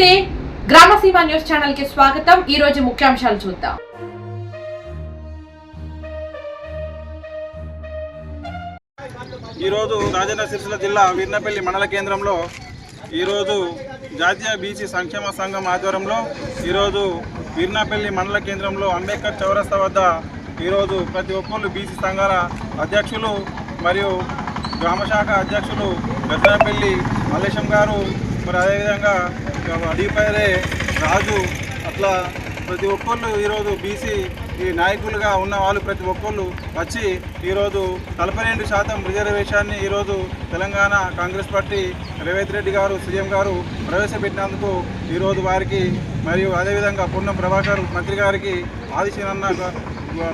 నమస్తే. గ్రామసీమ న్యూస్ ఛానల్కి స్వాగతం. ఈ రోజు ముఖ్యాంశాలు చూద్దాం. ఈరోజు రాజన్న సిరిసిల్ల జిల్లా వీర్నపల్లి మండల కేంద్రంలో ఈరోజు జాతీయ బీసీ సంక్షేమ సంఘం ఆధ్వర్యంలో ఈరోజు వీర్నపల్లి మండల కేంద్రంలో అంబేద్కర్ చౌరస్తా వద్ద ఈరోజు ప్రతి ఒక్కళ్ళు బీసీ సంఘాల అధ్యక్షులు మరియు గ్రామశాఖ అధ్యక్షులు గద్దనపల్లి మల్లేశం గారు మరి అదేవిధంగా అడిగిపోయే రాజు అట్లా ప్రతి ఒక్కళ్ళు ఈరోజు బీసీ ఈ నాయకులుగా ఉన్న వాళ్ళు ప్రతి ఒక్కళ్ళు వచ్చి ఈరోజు నలభై రెండు శాతం రిజర్వేషన్ని ఈరోజు తెలంగాణ కాంగ్రెస్ పార్టీ రేవంత్ రెడ్డి గారు సీఎం గారు ప్రవేశపెట్టినందుకు ఈరోజు వారికి మరియు అదేవిధంగా పొన్నం ప్రభాకర్ మంత్రి గారికి ఆదిశీనన్న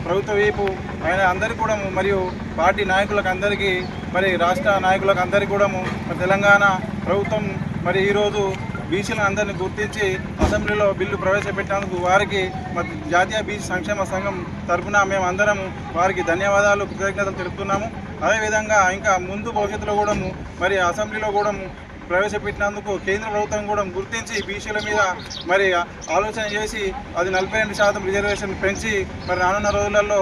ప్రభుత్వ వైపు ఆయన అందరికీ కూడా మరియు పార్టీ నాయకులకు అందరికీ మరి రాష్ట్ర నాయకులకు అందరికీ కూడా తెలంగాణ ప్రభుత్వం మరి ఈరోజు బీసీలను అందరినీ గుర్తించి అసెంబ్లీలో బిల్లు ప్రవేశపెట్టినందుకు వారికి మరి జాతీయ బీసీ సంక్షేమ సంఘం తరఫున మేము అందరం వారికి ధన్యవాదాలు కృతజ్ఞతలు తెలుపుతున్నాము. అదేవిధంగా ఇంకా ముందు భవిష్యత్తులో కూడా మరి అసెంబ్లీలో కూడా ప్రవేశపెట్టినందుకు కేంద్ర ప్రభుత్వం కూడా గుర్తించి బీసీల మీద మరి ఆలోచన చేసి అది నలభై రెండు శాతం రిజర్వేషన్ పెంచి మరి రానున్న రోజులలో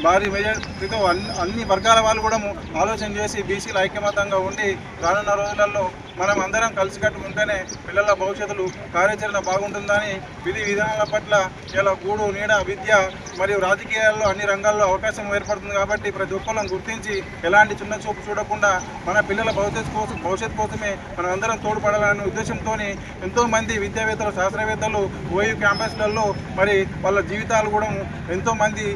భారీ మెజార్టీతో అన్ని అన్ని వర్గాల వాళ్ళు కూడా ఆలోచన చేసి బీసీలు ఐక్యమతంగా ఉండి రానున్న రోజులలో మనం అందరం కలిసికట్టు ఉంటేనే పిల్లల భవిష్యత్తులు కార్యాచరణ బాగుంటుందని విధి విధానాల పట్ల ఇలా గూడు నీడ విద్య మరియు రాజకీయాల్లో అన్ని రంగాల్లో అవకాశం ఏర్పడుతుంది కాబట్టి ప్రతి ఒక్కళ్ళని గుర్తించి ఎలాంటి చిన్న చూపు చూడకుండా మన పిల్లల భవిష్యత్తు కోసం భవిష్యత్తు కోసమే మనం అందరం తోడ్పడాలనే ఉద్దేశంతో ఎంతోమంది విద్యావేత్తలు శాస్త్రవేత్తలు ఓయూ క్యాంపస్లలో మరి వాళ్ళ జీవితాలు కూడా ఎంతోమంది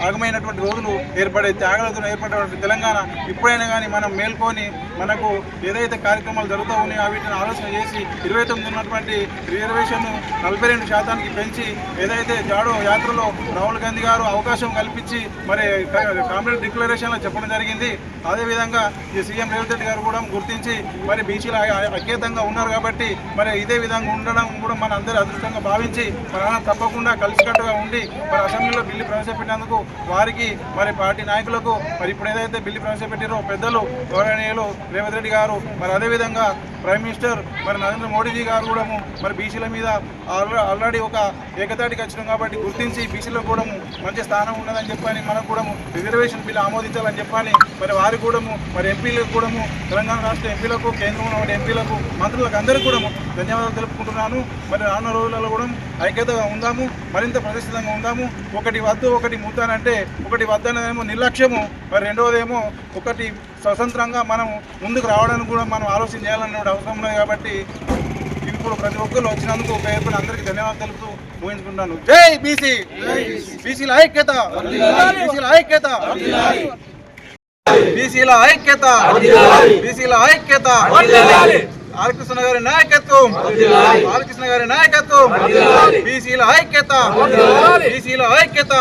ఆగమైనటువంటి రోజులు ఏర్పడే త్యాగలతో ఏర్పడేటువంటి తెలంగాణ ఇప్పుడైనా కానీ మనం మేల్కొని మనకు ఏదైతే కార్యక్రమాలు జరుగుతూ ఉన్నాయో వీటిని ఆలోచన చేసి ఇరవై తొమ్మిది ఉన్నటువంటి రిజర్వేషన్ నలభై రెండు శాతానికి పెంచి ఏదైతే జాడో యాత్రలో రాహుల్ గాంధీ గారు అవకాశం కల్పించి మరి కాంగ్రెస్ డిక్లరేషన్లో చెప్పడం జరిగింది. అదేవిధంగా ఈ సీఎం రేవంత్ రెడ్డి గారు కూడా గుర్తించి మరి బీసీలు అఖేతంగా ఉన్నారు కాబట్టి మరి ఇదే విధంగా ఉండడం కూడా మన అందరూ అదృష్టంగా భావించి మన తప్పకుండా కలిసికట్టుగా ఉండి మరి అసెంబ్లీలో బిల్లు ప్రవేశపెట్టినందుకు వారికి మరి పార్టీ నాయకులకు మరి ఇప్పుడు ఏదైతే బిల్లు ప్రవేశపెట్టారో పెద్దలు గౌరవనీయులు రేవంత్ రెడ్డి గారు మరి అదేవిధంగా ప్రైమ్ మినిస్టర్ మరి నరేంద్ర మోడీజీ గారు కూడా మరి బీసీల మీద ఆల్రెడీ ఒక ఏకతాటికి వచ్చినాం కాబట్టి గుర్తించి బీసీలో కూడా మంచి స్థానం ఉన్నదని చెప్పని మనకు కూడా రిజర్వేషన్ బిల్లు ఆమోదించాలని చెప్పని మరి వారికి కూడా మరి ఎంపీలకు కూడా తెలంగాణ రాష్ట్ర ఎంపీలకు కేంద్రంలో ఉన్న ఎంపీలకు మంత్రులకు అందరికీ కూడా ధన్యవాదాలు తెలుపుకుంటున్నాను. మరి రానున్న రోజులలో కూడా ఐక్యతగా ఉందాము మరింత ప్రతిష్ఠితంగా ఉందాము. ఒకటి వద్దు ఒకటి ముద్దానంటే ఒకటి వద్దనేమో నిర్లక్ష్యము మరి రెండవదేమో ఒకటి స్వతంత్రంగా మనం ముందుకు రావడానికి కూడా మనం ఆలోచన చేయాలనే అవసరం ఉన్నది కాబట్టి ఇప్పుడు ప్రతి ఒక్కరు వచ్చినందుకు పేపర్ అందరికీ ధన్యవాదాలు తెలుపుతూ ఊహించుకుంటాను జై బీసీ! బీసీల ఐక్యత! బీసీల ఐక్యత! బీసీల ఐక్యత! బీసీల ఐక్యత! బాలకృష్ణ గారి నాయకత్వం! బాలకృష్ణ గారి నాయకత్వం! బీసీల ఐక్యత! బీసీల ఐక్యత!